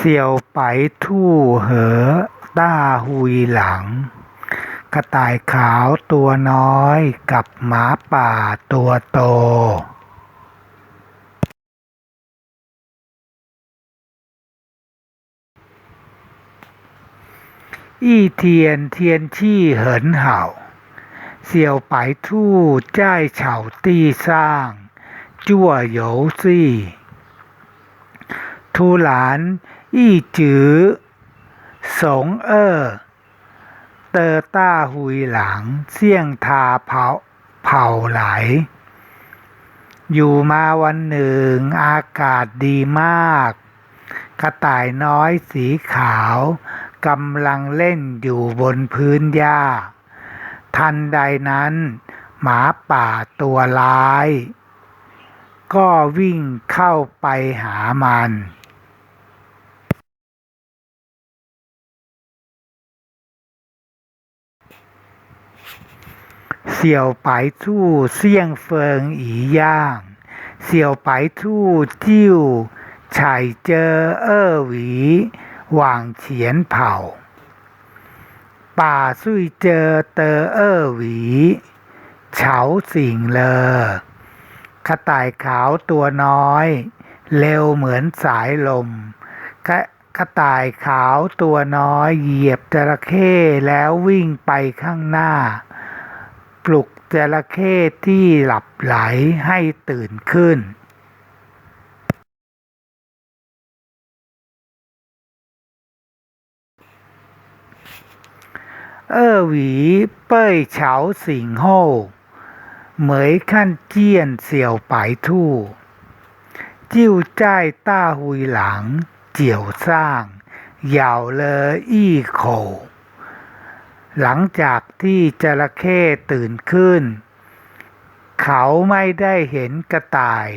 เสี่ยวไปทู่เหอต้าหุยหลัง กระต่ายขาวตัวน้อยกับหมาป่าตัวโตอี้เทียนเทียนชี่เหินเห่า เสี่ยวไปทู่จ้ายเฉาตี้สร้าง จั่วเหยวซี่ทูหลาน อี้จือสงเอ้อเตอต้าหุยหลังเสี่ยงทาเผาเผาไหล อยู่มาวันหนึ่งอากาศดีมาก กระต่ายน้อยสีขาวกำลังเล่นอยู่บนพื้นหญ้า ทันใดนั้น หมาป่าตัวร้าย ก็วิ่งเข้าไปหามัน เสี่ยวไปทู่เสี่ยงเฟิงอีย่าง เสี่ยวไปทู่จิ้วไฉเจอเอ้อหวีหว่างเฉียนเผ่า ป่าซุยเจอเตอเอ้อหวีเฉาสิ่งเลอกระต่ายขาวตัวน้อย เร็วเหมือนสายลมกระกระต่ายขาวตัวน้อยเหยียบจระเข้แล้ววิ่งไปข้างหน้า ลุกจระเข้ที่หลับไหลให้ตื่นขึ้นเออหวีเป้ยเฉาสิงโห่เหมยขั้นเจี้ยนเสี่ยวไปทู่ จิ้วจ้ายต้าหุยหลัง เจียวสร้าง เหย่าเลออี้โข หลังจากที่จระเข้ตื่นขึ้น เขาไม่ได้เห็นกระต่าย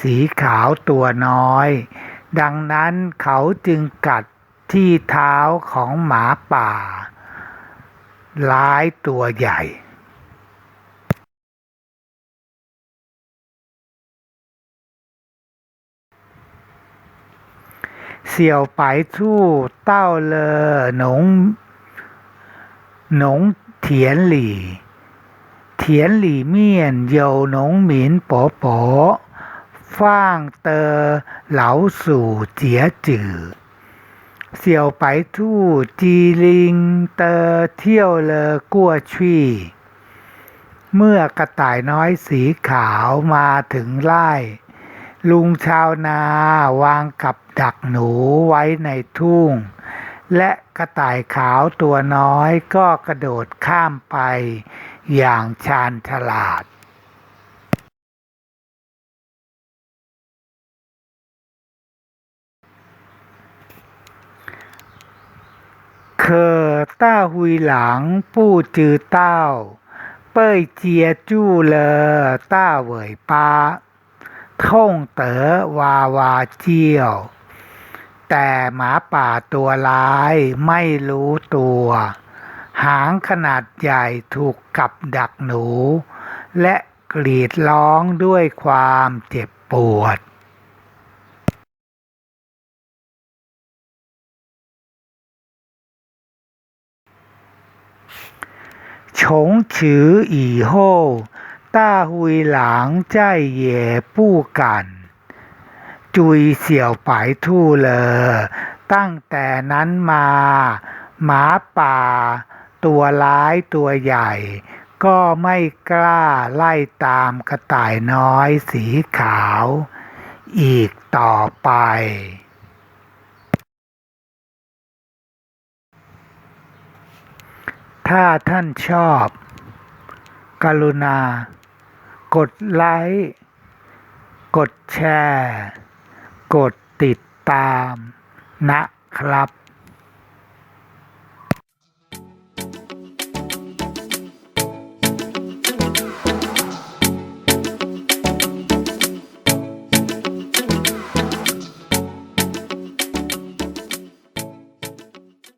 สีขาวตัวน้อย ดังนั้นเขาจึงกัดที่เท้าของหมาป่า ร้ายตัวใหญ่เสี่ยวไปทู่เต้าเลอหนง หนงเถียนหลี่เถียนหลี่เมียนเยาหนงหมินป๋อป๋อฟ้างเตอเหลาสู่เจียจือเสี่ยวไปทู่จีลิงเตอเที่ยวเลอกั้วชี่ เมื่อกระต่ายน้อยสีขาวมาถึงไร่ลุงชาวนาวางกับดักหนูไว้ในทุ่ง และกระต่ายขาวตัวน้อยก็กระโดดข้ามไปอย่างชาญฉลาดเคอต้าหุยหลังปู้จือเต้า เป้ยเจียจู้เลอต้าเหวยป้าท่งเต๋อวาวาเจียว แต่หมาป่าตัวร้ายไม่รู้ตัว หางขนาดใหญ่ถูกกับดักหนู และกรีดร้องด้วยความเจ็บปวดฉงฉืออีโห่ต้าหุยหลางใจเย่ปู้กัน จุยเสี่ยวไปทู่เลอ ตั้งแต่นั้นมา หมาป่า ตัวร้ายตัวใหญ่ ก็ไม่กล้าไล่ตามกระต่ายน้อยสีขาว อีกต่อไปถ้าท่านชอบ กรุณา กดไลค์ กดแชร์ กดติดตามนะครับ